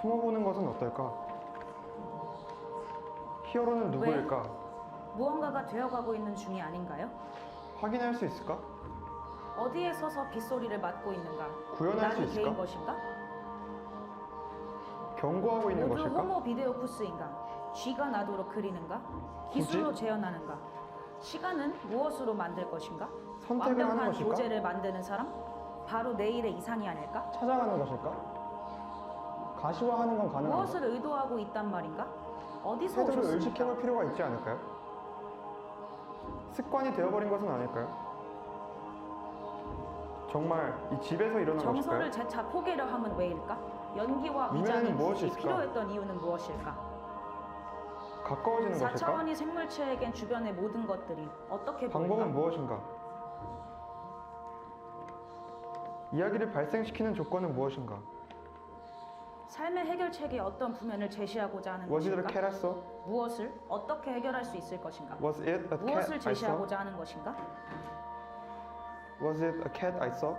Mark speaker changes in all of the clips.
Speaker 1: 숨어보는 것은 어떨까? 히어로는 누구일까?
Speaker 2: 무언가가 되어가고 있는 중이 아닌가요?
Speaker 1: 확인할 수 있을까?
Speaker 2: 어디에 서서 빗소리를 맞고 있는가?
Speaker 1: 구현할 수 있을까?
Speaker 2: 개인 것인가?
Speaker 1: 경고하고 있는
Speaker 2: 모두
Speaker 1: 것일까?
Speaker 2: 호모 비데오쿠스인가? 쥐가 나도록 그리는가? 기술로
Speaker 1: 굳이?
Speaker 2: 재현하는가? 시간은 무엇으로 만들 것인가?
Speaker 1: 선택을 하는
Speaker 2: 완벽한
Speaker 1: 것일까?
Speaker 2: 교재를 만드는 사람? 바로 내일의 이상이 아닐까?
Speaker 1: 찾아가는 것일까? 가시화하는 건 가능한가?
Speaker 2: 무엇을 의도하고 있단 말인가? 어디서
Speaker 1: 태도를
Speaker 2: 오셨습니까?
Speaker 1: 의식해볼 필요가 있지 않을까요? 습관이 되어버린 것은 아닐까요? 정말 이 집에서 일어난
Speaker 2: 정서를
Speaker 1: 것일까요?
Speaker 2: 재차 포개려 함은 왜일까? 연기와
Speaker 1: 이면에는
Speaker 2: 위장이
Speaker 1: 무엇이 있을까?
Speaker 2: 필요했던 이유는 무엇일까?
Speaker 1: 가까워지는 것일까?
Speaker 2: 4차원이 생물체에겐 주변의 모든 것들이 어떻게
Speaker 1: 방법은
Speaker 2: 보일까?
Speaker 1: 무엇인가? 이야기를 발생시키는 조건은 무엇인가?
Speaker 2: 삶의 해결책에 어떤 부면을 제시하고자 하는
Speaker 1: Was it a
Speaker 2: 것인가?
Speaker 1: cat I saw?
Speaker 2: 무엇을 어떻게 해결할 수 있을 것인가?
Speaker 1: Was it a cat
Speaker 2: 무엇을
Speaker 1: I saw?
Speaker 2: 제시하고자 하는 것인가?
Speaker 1: Was it a cat I saw?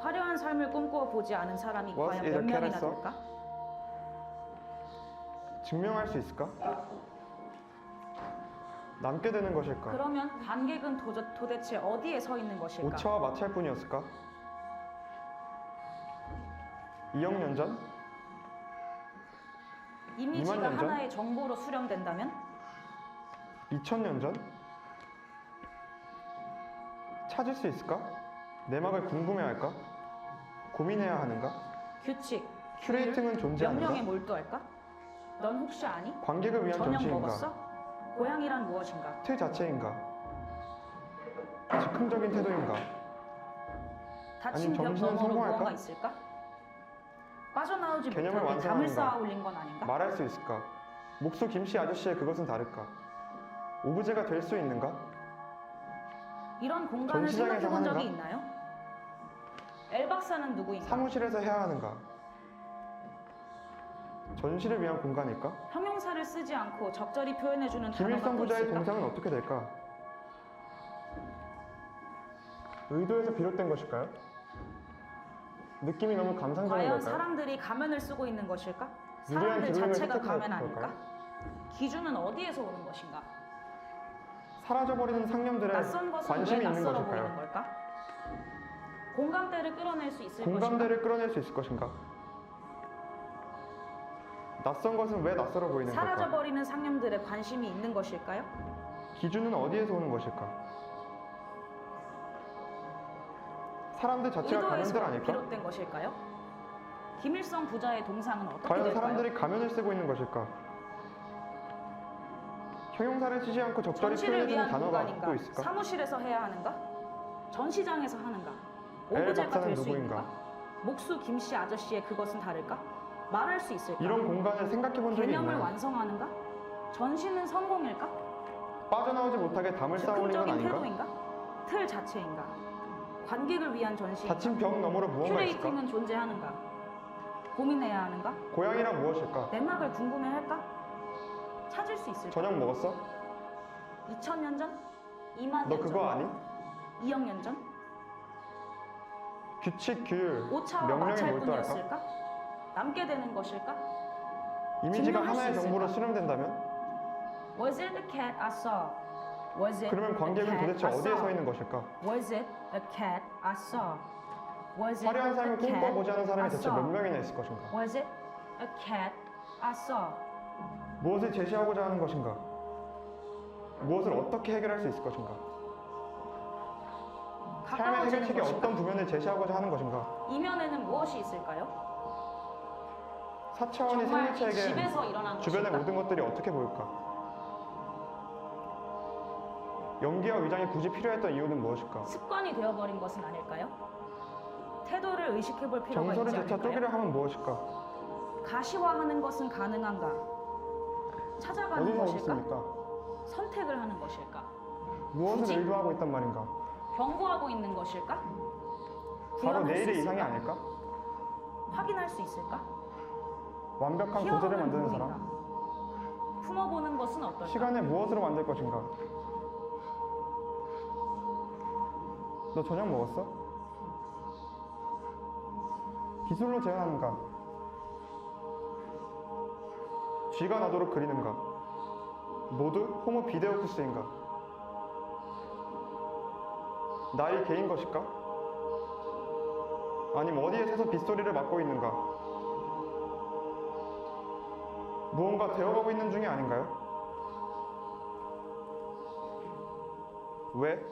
Speaker 2: 화려한 삶을 꿈꾸어 보지 않은 사람이
Speaker 1: Was
Speaker 2: 과연
Speaker 1: it
Speaker 2: 몇 명이나? 될까?
Speaker 1: 증명할 수 있을까? 남게 되는 것일까?
Speaker 2: 그러면 관객은 도저, 도대체 어디에 서 있는 것일까?
Speaker 1: 오차와 마찰 뿐이었을까? 2억 년 전?
Speaker 2: 이미지가
Speaker 1: 2만 년 전?
Speaker 2: 하나의 정보로 수렴된다면
Speaker 1: 2000년 전? 찾을 수 있을까? 내막을 궁금해할까? 고민해야 하는가?
Speaker 2: 규칙,
Speaker 1: 큐레이팅은 존재하는가?
Speaker 2: 명령에 몰두할까? 넌 혹시 아니?
Speaker 1: 관객을 위한
Speaker 2: 저녁
Speaker 1: 전시인가?
Speaker 2: 먹었어? 고향이란 무엇인가?
Speaker 1: 틀 자체인가? 즉흥적인 태도인가?
Speaker 2: 닫힌
Speaker 1: 아니,
Speaker 2: 벽
Speaker 1: 정신은
Speaker 2: 너머로
Speaker 1: 성공할까?
Speaker 2: 무언가 있을까? 빠져나오지
Speaker 1: 개념을
Speaker 2: 담을
Speaker 1: 완성하는가?
Speaker 2: 쌓아 올린 건 아닌가?
Speaker 1: 말할 수 있을까? 목수 김씨 아저씨의 그것은 다를까? 오브제가 될 수 있는가?
Speaker 2: 이런 공간을
Speaker 1: 전시장에서
Speaker 2: 생각해 본 적이
Speaker 1: 하는가?
Speaker 2: 있나요? 엘 박사는 누구인가?
Speaker 1: 사무실에서 해야 하는가? 전시를 위한 공간일까?
Speaker 2: 형용사를 쓰지 않고 적절히 표현해주는 단어가
Speaker 1: 김일성
Speaker 2: 또
Speaker 1: 부자의
Speaker 2: 있을까?
Speaker 1: 동상은 어떻게 될까? 의도에서 비롯된 것일까요? 느낌이 너무 감상적인
Speaker 2: 과연
Speaker 1: 걸까요?
Speaker 2: 사람들이 가면을 쓰고 있는 것일까?
Speaker 1: 유리한
Speaker 2: 사람들 자체가
Speaker 1: 획득할
Speaker 2: 가면 아닐까?
Speaker 1: 걸까요?
Speaker 2: 기준은 어디에서 오는 것인가?
Speaker 1: 사라져버리는 상념들에
Speaker 2: 낯선 것은
Speaker 1: 관심이
Speaker 2: 왜
Speaker 1: 있는
Speaker 2: 낯설어 보이는
Speaker 1: 것일까요?
Speaker 2: 걸까? 공감대를 끌어낼 수 있을 것인가?
Speaker 1: 공감대를 끌어낼 수 있을 것인가? 낯선 것은 왜 낯설어 보이는 걸까?
Speaker 2: 사라져버리는 상념들에 관심이 있는 것일까요?
Speaker 1: 기준은 어디에서 오는 것일까? 사람들 자체가
Speaker 2: 의도에서
Speaker 1: 아닐까?
Speaker 2: 비롯된 것일까요? 김일성 부자의 동상은 어떻게
Speaker 1: 과연
Speaker 2: 될까요?
Speaker 1: 사람들이 가면을 쓰고 있는 것일까? 형용사를 쓰지 않고 적절히
Speaker 2: 전시를
Speaker 1: 표현해주는
Speaker 2: 위한
Speaker 1: 단어가
Speaker 2: 공간인가?
Speaker 1: 또 있을까?
Speaker 2: 사무실에서 해야 하는가? 전시장에서 하는가?
Speaker 1: 엘
Speaker 2: 오브제가
Speaker 1: 박사는
Speaker 2: 될 수
Speaker 1: 누구인가?
Speaker 2: 있는가? 목수 김씨 아저씨의 그것은 다를까? 말할 수 있을까?
Speaker 1: 이런 공간을 생각해 본 적이
Speaker 2: 개념을
Speaker 1: 있나요?
Speaker 2: 완성하는가? 전시는 성공일까?
Speaker 1: 빠져나오지 못하게 담을 쌓아 올린 건
Speaker 2: 즉흥적인
Speaker 1: 아닌가?
Speaker 2: 태도인가? 틀 자체인가? 관객을 위한 전시인가?
Speaker 1: 닫힌 벽 너머로 무언가 있을까?
Speaker 2: 큐레이팅은 존재하는가? 고민해야 하는가?
Speaker 1: 고향이란 무엇일까?
Speaker 2: 내막을 궁금해할까? 찾을 수 있을까?
Speaker 1: 저녁 먹었어?
Speaker 2: 2000년 전? 2만
Speaker 1: 너
Speaker 2: 년
Speaker 1: 그거
Speaker 2: 전?
Speaker 1: 아니?
Speaker 2: 2억 년 전?
Speaker 1: 규칙, 규율,
Speaker 2: 오차와 마찰
Speaker 1: 몰두할까?
Speaker 2: 뿐이었을까? 남게 되는 것일까?
Speaker 1: 이미지가
Speaker 2: 증명할 수
Speaker 1: 하나의
Speaker 2: 있을까?
Speaker 1: 정보로 수렴된다면?
Speaker 2: Was it the cat I saw? Was it
Speaker 1: 그러면 관객은
Speaker 2: cat
Speaker 1: 도대체
Speaker 2: I
Speaker 1: 어디에
Speaker 2: saw?
Speaker 1: 서 있는 것일까?
Speaker 2: Was it the cat I saw? Was it
Speaker 1: 화려한 삶을
Speaker 2: the cat
Speaker 1: 꿈꿔보지 않은 사람이 대체
Speaker 2: saw?
Speaker 1: 몇 명이나 있을 것인가?
Speaker 2: Was it a cat I saw?
Speaker 1: 무엇을 제시하고자 하는 것인가? 무엇을 어떻게 해결할 수 있을 것인가? 삶의
Speaker 2: 가까워지는
Speaker 1: 해결책이
Speaker 2: 것인가?
Speaker 1: 어떤 부면을 제시하고자 하는 것인가?
Speaker 2: 이면에는 무엇이 있을까요?
Speaker 1: 4차원의
Speaker 2: 정말 이
Speaker 1: 생물체에게
Speaker 2: 집에서 일어난
Speaker 1: 주변의
Speaker 2: 것일까?
Speaker 1: 모든 것들이 어떻게 보일까? 연기와 위장이 굳이 필요했던 이유는 무엇일까?
Speaker 2: 습관이 되어버린 것은 아닐까요? 태도를 의식해볼 필요가
Speaker 1: 정서를
Speaker 2: 있지
Speaker 1: 재차
Speaker 2: 않을까요?
Speaker 1: 쪼개려 하면 무엇일까?
Speaker 2: 가시화하는 것은 가능한가? 찾아가는
Speaker 1: 어디서
Speaker 2: 것일까?
Speaker 1: 오겠습니까?
Speaker 2: 선택을 하는 것일까?
Speaker 1: 무엇을
Speaker 2: 굳이?
Speaker 1: 의도하고 있단 말인가?
Speaker 2: 경고하고 있는 것일까?
Speaker 1: 바로
Speaker 2: 구현할 수
Speaker 1: 내일의
Speaker 2: 있을까?
Speaker 1: 이상이 아닐까?
Speaker 2: 확인할 수 있을까?
Speaker 1: 완벽한 고제를 만드는? 사람?
Speaker 2: 품어보는 것은 어떨까?
Speaker 1: 시간을 무엇으로 만들 것인가? 너 저녁 먹었어? 기술로 재현하는가? 쥐가 나도록 그리는가? 모두 호모 비데오쿠스인가? 나의 개인 것일까? 아니면 어디에 서서 빗소리를 맡고 있는가? 무언가 되어가고 있는 중이 아닌가요? 왜?